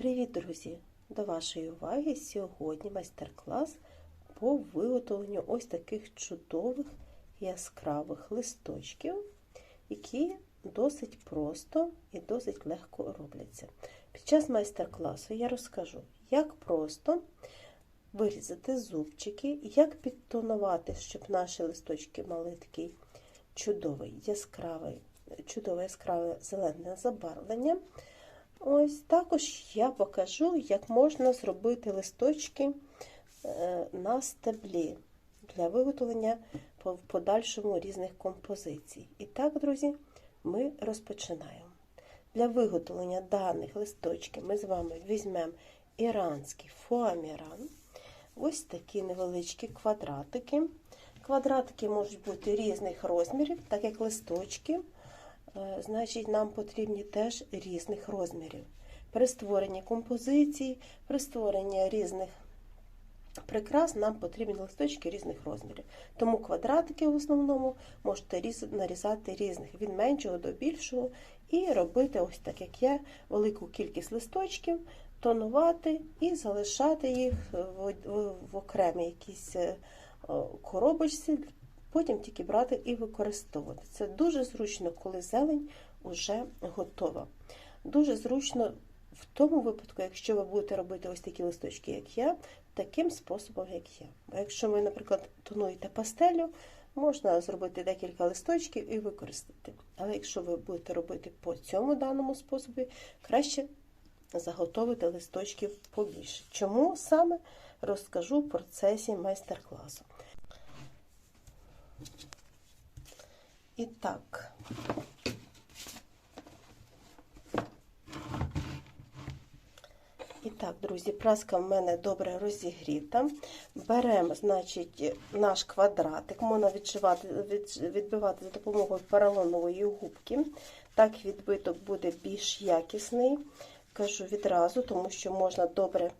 Привіт, друзі! До вашої уваги сьогодні майстер-клас по виготовленню ось таких чудових яскравих листочків, які досить просто і досить легко робляться. Під час майстер-класу я розкажу, як просто вирізати зубчики, як підтонувати, щоб наші листочки мали такий чудовий яскравий, чудове яскраве зелене забарвлення. Ось також я покажу, як можна зробити листочки е, на стеблі для виготовлення в подальшому різних композицій. І так, друзі, ми розпочинаємо. Для виготовлення даних листочків ми з вами візьмемо іранський фуаміран. Ось такі невеличкі квадратики. Квадратики можуть бути різних розмірів, так як листочки. Значить, нам потрібні теж різних розмірів. При створенні композицій, при створенні різних прикрас нам потрібні листочки різних розмірів. Тому квадратики в основному можете нарізати різних від меншого до більшого і робити, ось так як я, велику кількість листочків, тонувати і залишати їх в окремій якійсь коробочці. Потім тільки брати і використовувати. Це дуже зручно, коли зелень вже готова. Дуже зручно в тому випадку, якщо ви будете робити ось такі листочки, як я, таким способом, як я. А якщо ви, наприклад, тонуєте пастелю, можна зробити декілька листочків і використати. Але якщо ви будете робити по цьому даному способі, краще заготовити листочків побільше. Чому саме розкажу в процесі майстер-класу. І так. Друзі, праска в мене добре розігріта. Беремо, значить, наш квадратик, можна відшивати, відбивати за допомогою поролонової губки. Так, відбиток буде більш якісний. Кажу відразу, тому що можна добре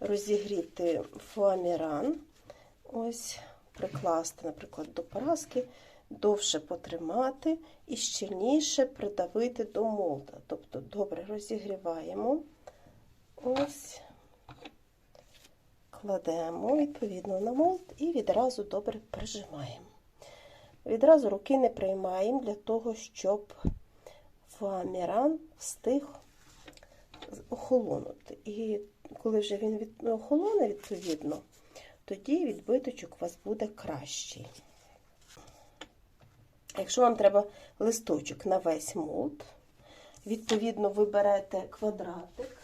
розігріти фуаміран. Ось прикласти, наприклад, до праски, довше потримати і щільніше придавити до молда. Тобто добре розігріваємо, ось, кладемо, відповідно, на молд і відразу добре прижимаємо. Відразу руки не приймаємо для того, щоб фуаміран встиг охолонути. І коли вже він охолоне, відповідно, тоді відбиточок у вас буде кращий. Якщо вам треба листочок на весь молд, відповідно, ви берете квадратик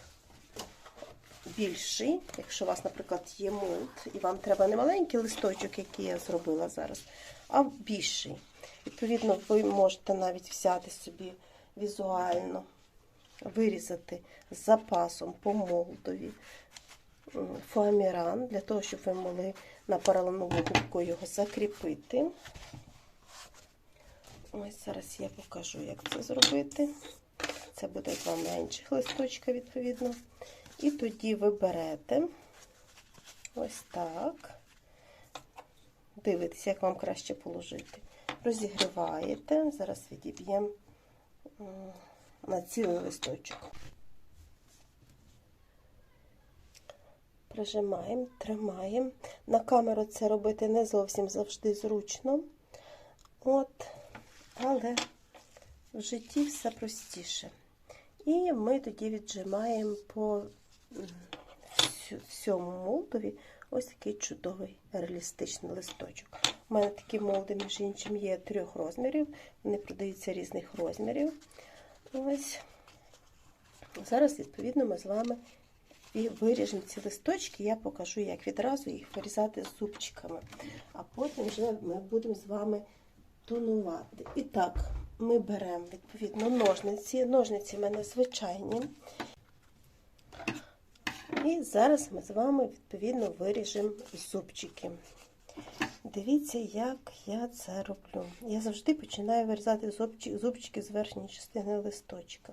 більший, якщо у вас, наприклад, є молд, і вам треба не маленький листочок, який я зробила зараз, а більший. Відповідно, ви можете навіть взяти собі візуально, вирізати з запасом по молдові фоаміран, для того, щоб ви могли на поролонову губку його закріпити. Ось зараз я покажу, як це зробити. Це буде два менших листочка, відповідно. І тоді ви берете ось так, дивитесь, як вам краще положити. Розігріваєте, зараз відіб'ємо на цілий листочок. Прижимаємо, тримаємо. На камеру це робити не зовсім завжди зручно. От, але в житті все простіше. І ми тоді віджимаємо по всьому молдові ось такий чудовий реалістичний листочок. У мене такі молди, між іншим, є трьох розмірів, вони продаються різних розмірів. Ось. Зараз, відповідно, ми з вами і виріжемо ці листочки, я покажу, як відразу їх вирізати зубчиками. А потім вже ми будемо з вами тонувати. І так, ми беремо, відповідно, ножниці. Ножниці в мене звичайні. І зараз ми з вами, відповідно, виріжемо зубчики. Дивіться, як я це роблю. Я завжди починаю вирізати зубчики з верхньої частини листочка.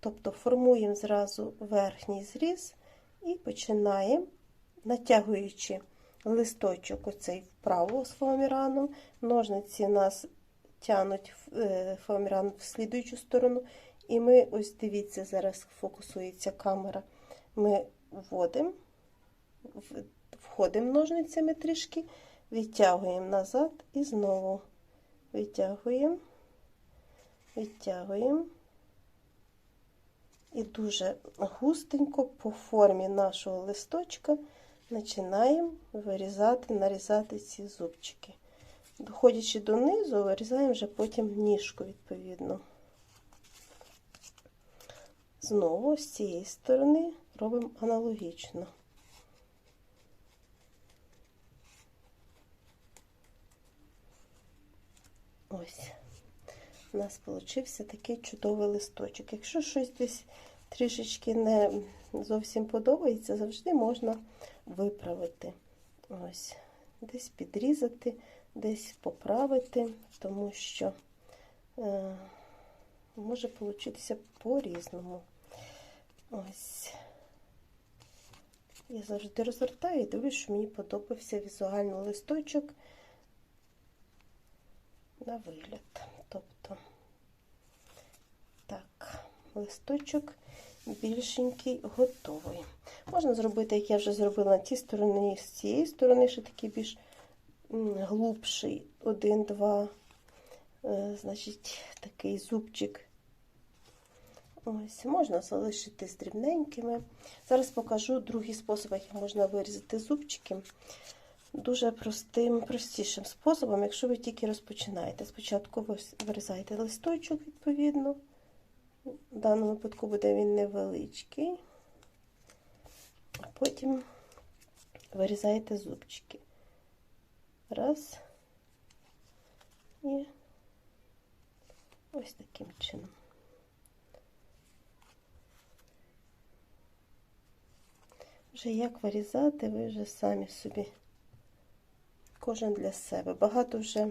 Тобто формуємо зразу верхній зріз і починаємо, натягуючи листочок оцей вправо з фоаміраном. Ножниці нас тянуть е, фоаміран в слідуючу сторону. І ми, ось дивіться, зараз фокусується камера. ми вводимо, входимо ножницями трішки, відтягуємо назад і знову відтягуємо, відтягуємо. І дуже густенько по формі нашого листочка починаємо вирізати, нарізати ці зубчики. Доходячи донизу, вирізаємо вже потім ніжку, відповідно. Знову з цієї сторони робимо аналогічно. Ось. У нас получився такий чудовий листочок. Якщо щось десь трішечки не зовсім подобається, завжди можна виправити. Ось, десь підрізати, десь поправити, тому що е, може получитися по-різному. Ось. Я завжди розвертаю і дивлюсь, що мені подобався візуально листочок на вигляд. Тобто, так, листочок більшенький, готовий. Можна зробити, як я вже зробила на тій стороні, з цієї сторони, ще такий більш глубший, один-два, е, значить, такий зубчик. Ось, можна залишити з дрібненькими. Зараз покажу другий спосіб, як можна вирізати зубчики. Дуже простим, простішим способом, якщо ви тільки розпочинаєте. Спочатку ви вирізаєте листочок, відповідно. В даному випадку буде він невеличкий, а потім вирізаєте зубчики. Раз. І ось таким чином. Вже як вирізати, ви вже самі собі кожен для себе. Багато вже,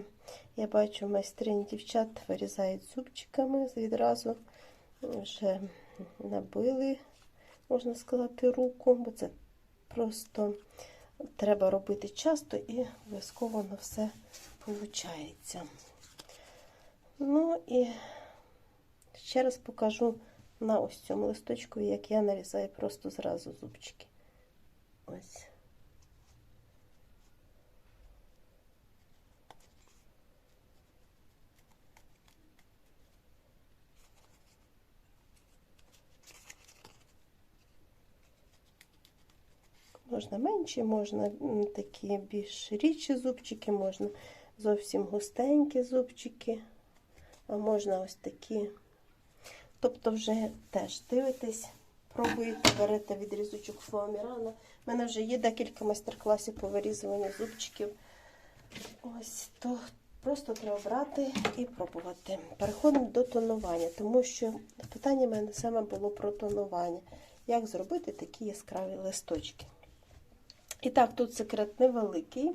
я бачу, майстринь дівчат вирізають зубчиками відразу, вже набили, можна сказати, руку, бо це просто треба робити часто і обов'язково на все виходить. Ну і ще раз покажу на ось цьому листочку, як я нарізаю просто зразу зубчики. Ось. Можна менші, можна такі більш рідші зубчики, можна зовсім густенькі зубчики, а можна ось такі. Тобто, вже теж дивитесь, пробуєте, берете відрізочок фоамірана. У мене вже є декілька майстер-класів по вирізуванню зубчиків. Ось, то просто треба брати і пробувати. Переходимо до тонування, тому що питання в мене саме було про тонування. Як зробити такі яскраві листочки? І так, тут секрет невеликий.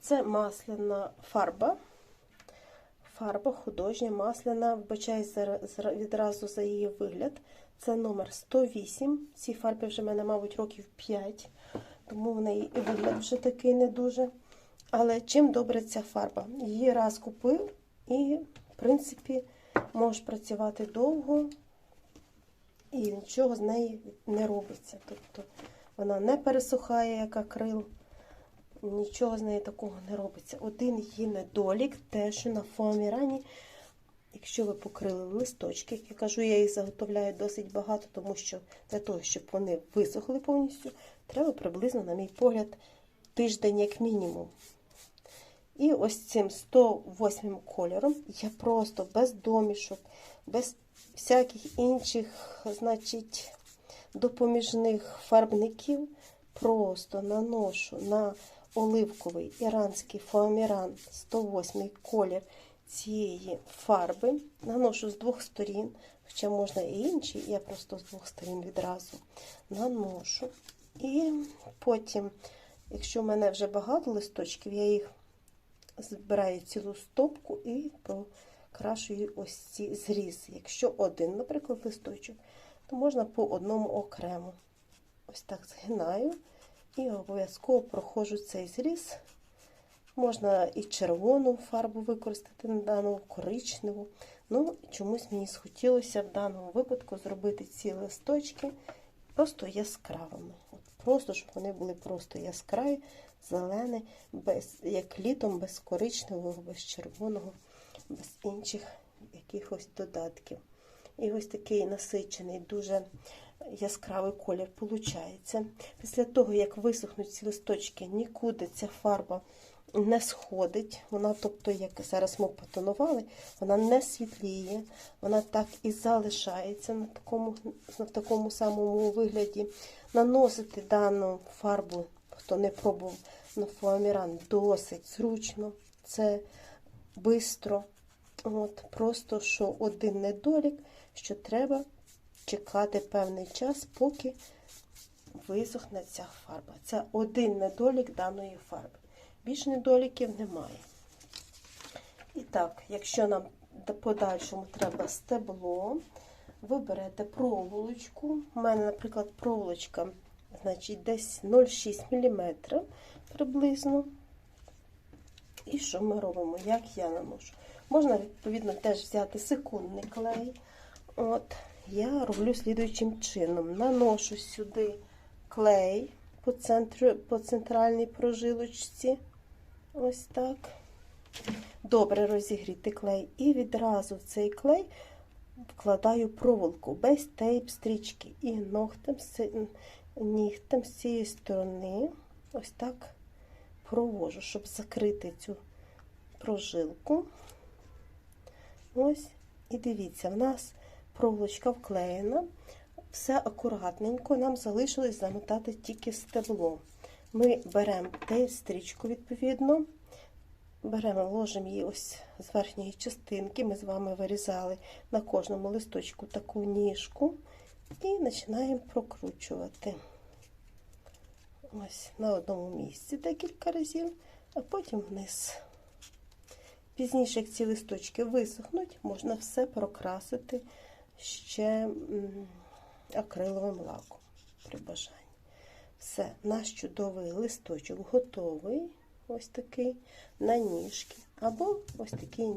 Це масляна фарба. Фарба художня, масляна, вбачаюсь відразу за її вигляд. Це номер 108. Цій фарбі вже в мене, мабуть, років 5, тому в неї і вигляд вже такий не дуже. Але чим добре ця фарба? Її раз купив і, в принципі, можеш працювати довго, і нічого з неї не робиться. Тобто вона не пересухає, як акрил, нічого з неї такого не робиться. Один її недолік, те, що на фоамірані, якщо ви покрили листочки, як я кажу, я їх заготовляю досить багато, тому що для того, щоб вони висохли повністю, треба приблизно, на мій погляд, тиждень як мінімум. І ось цим 108 кольором я просто без домішок, без всяких інших, значить, допоміжних фарбників просто наношу на оливковий іранський фоаміран 108 колір цієї фарби. Наношу з двох сторін, хоча можна і інші, я просто з двох сторін відразу наношу. І потім, якщо в мене вже багато листочків, я їх збираю цілу стопку і покрашую ось ці зрізи. Якщо один, наприклад, листочок, то можна по одному окремо. Ось так згинаю і обов'язково проходжу цей зріз. Можна і червону фарбу використати на дану коричневу. Ну, чомусь мені схотілося в даному випадку зробити ці листочки просто яскравими. От просто, щоб вони були просто яскраві, зелені, без, як літом, без коричневого, без червоного, без інших якихось додатків. І ось такий насичений, дуже яскравий колір виходить. Після того, як висохнуть ці листочки, нікуди ця фарба не сходить. Вона, тобто, як зараз ми потонували, вона не світліє, вона так і залишається на такому, на такому самому вигляді. Наносити дану фарбу, хто не пробував на фоаміран, досить зручно, це швидко. От, Просто що один недолік, що треба чекати певний час, поки висохне ця фарба. Це один недолік даної фарби. Більш недоліків немає. І так, якщо нам подальшому треба стебло, ви берете проволочку. У мене, наприклад, проволочка значить, десь 0,6 мм приблизно. І що ми робимо? Як я наношу? Можна, відповідно, теж взяти секундний клей. От, Я роблю слідуючим чином. Наношу сюди клей по, центру, по центральній прожилочці. Ось так. Добре розігріти клей. І відразу в цей клей вкладаю проволоку без тейп стрічки. І ногтем, нігтем з цієї сторони ось так провожу, щоб закрити цю прожилку. Ось, і дивіться, в нас проволочка вклеєна, все акуратненько, нам залишилось замотати тільки стебло. Ми беремо стрічку, відповідно, беремо, ложимо її ось з верхньої частинки. Ми з вами вирізали на кожному листочку таку ніжку і починаємо прокручувати. Ось на одному місці декілька разів, а потім вниз. Пізніше, як ці листочки висохнуть, можна все прокрасити ще акриловим лаком при бажанні. Все, наш чудовий листочок готовий, ось такий, на ніжки. Або ось такі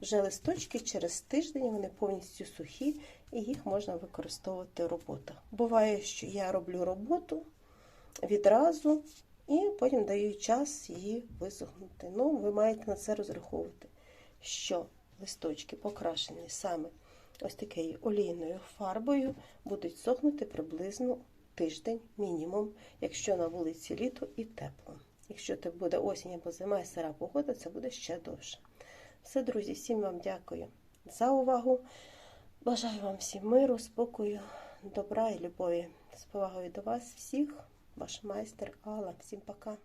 вже листочки через тиждень, вони повністю сухі, і їх можна використовувати в роботах. Буває, що я роблю роботу відразу і потім даю час її висохнути. Ну, ви маєте на це розраховувати, що листочки покрашені саме ось такою олійною фарбою, будуть сохнути приблизно тиждень мінімум, якщо на вулиці літо і тепло. Якщо це буде осінь або зима і сира погода, це буде ще довше. Все, друзі, всім вам дякую за увагу. Бажаю вам всім миру, спокою, добра і любові. З повагою до вас всіх, ваш майстер Алла. Всім пока.